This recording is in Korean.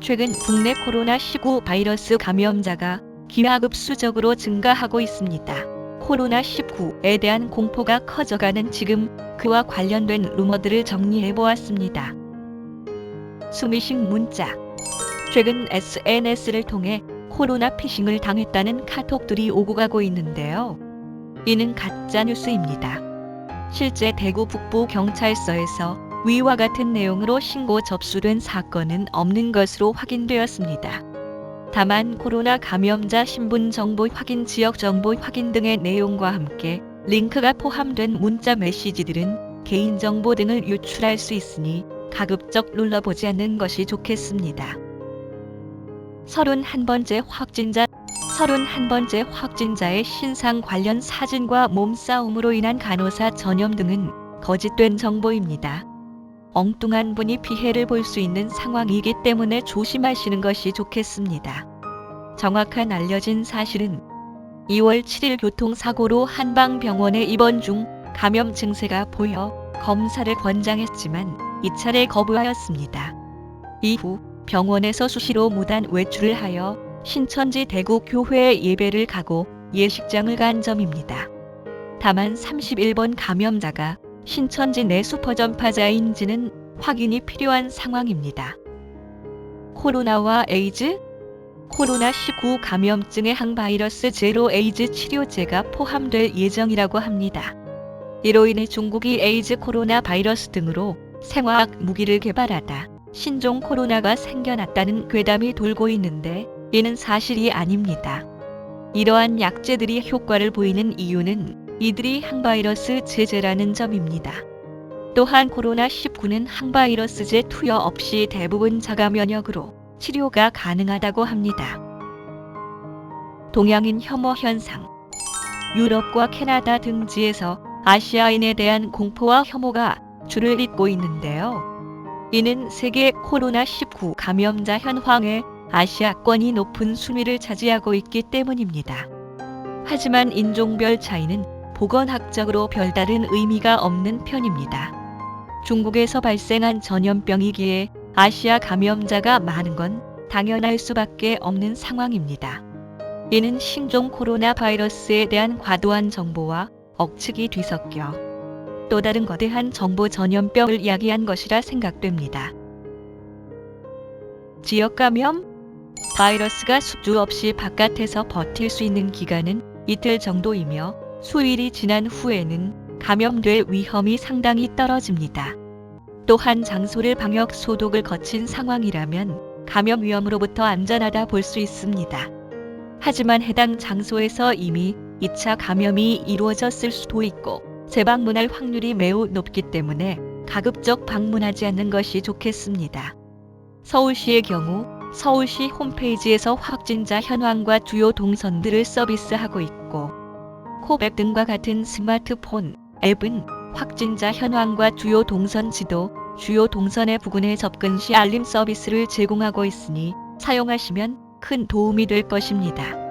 최근 국내 코로나19 바이러스 감염자가 기하급수적으로 증가하고 있습니다. 코로나19에 대한 공포가 커져가는 지금 그와 관련된 루머들을 정리해 보았습니다. 수미식 문자. 최근 SNS를 통해 코로나 피싱을 당했다는 카톡들이 오고 가고 있는데요. 이는 가짜 뉴스입니다. 실제 대구 북부 경찰서에서 위와 같은 내용으로 신고 접수된 사건은 없는 것으로 확인되었습니다. 다만 코로나 감염자 신분 정보 확인, 지역 정보 확인 등의 내용과 함께 링크가 포함된 문자 메시지들은 개인정보 등을 유출할 수 있으니 가급적 눌러보지 않는 것이 좋겠습니다. 31번째 확진자 31번째 확진자의 신상 관련 사진과 몸싸움으로 인한 간호사 전염 등은 거짓된 정보입니다. 엉뚱한 분이 피해를 볼 수 있는 상황이기 때문에 조심하시는 것이 좋겠습니다. 정확한 알려진 사실은 2월 7일 교통사고로 한방병원에 입원 중 감염 증세가 보여 검사를 권장했지만 이차례 거부하였습니다. 이후 병원에서 수시로 무단 외출을 하여 신천지 대구 교회에 예배를 가고 예식장을 간 점입니다. 다만 31번 감염자가 신천지 내 슈퍼전파자인지는 확인이 필요한 상황입니다. 코로나와 에이즈? 코로나19 감염증의 항바이러스 제로 에이즈 치료제가 포함될 예정이라고 합니다. 이로 인해 중국이 에이즈 코로나 바이러스 등으로 생화학 무기를 개발하다 신종 코로나가 생겨났다는 괴담이 돌고 있는데 이는 사실이 아닙니다. 이러한 약제들이 효과를 보이는 이유는 이들이 항바이러스 제제라는 점입니다. 또한 코로나19는 항바이러스제 투여 없이 대부분 자가 면역으로 치료가 가능하다고 합니다. 동양인 혐오 현상 유럽과 캐나다 등지에서 아시아인에 대한 공포와 혐오가 줄을 잇고 있는데요. 이는 세계 코로나19 감염자 현황에 아시아권이 높은 순위를 차지하고 있기 때문입니다. 하지만 인종별 차이는 보건학적으로 별다른 의미가 없는 편입니다. 중국에서 발생한 전염병이기에 아시아 감염자가 많은 건 당연할 수밖에 없는 상황입니다. 이는 신종 코로나 바이러스에 대한 과도한 정보와 억측이 뒤섞여 또 다른 거대한 정보 전염병을 야기한 것이라 생각됩니다. 지역 감염? 바이러스가 숙주 없이 바깥에서 버틸 수 있는 기간은 이틀 정도이며 수일이 지난 후에는 감염될 위험이 상당히 떨어집니다. 또한 장소를 방역 소독을 거친 상황이라면 감염 위험으로부터 안전하다 볼 수 있습니다. 하지만 해당 장소에서 이미 2차 감염이 이루어졌을 수도 있고 재방문할 확률이 매우 높기 때문에 가급적 방문하지 않는 것이 좋겠습니다. 서울시의 경우 서울시 홈페이지에서 확진자 현황과 주요 동선들을 서비스하고 있고 코백 등과 같은 스마트폰 앱은 확진자 현황과 주요 동선 지도, 주요 동선의 부근에 접근 시 알림 서비스를 제공하고 있으니 사용하시면 큰 도움이 될 것입니다.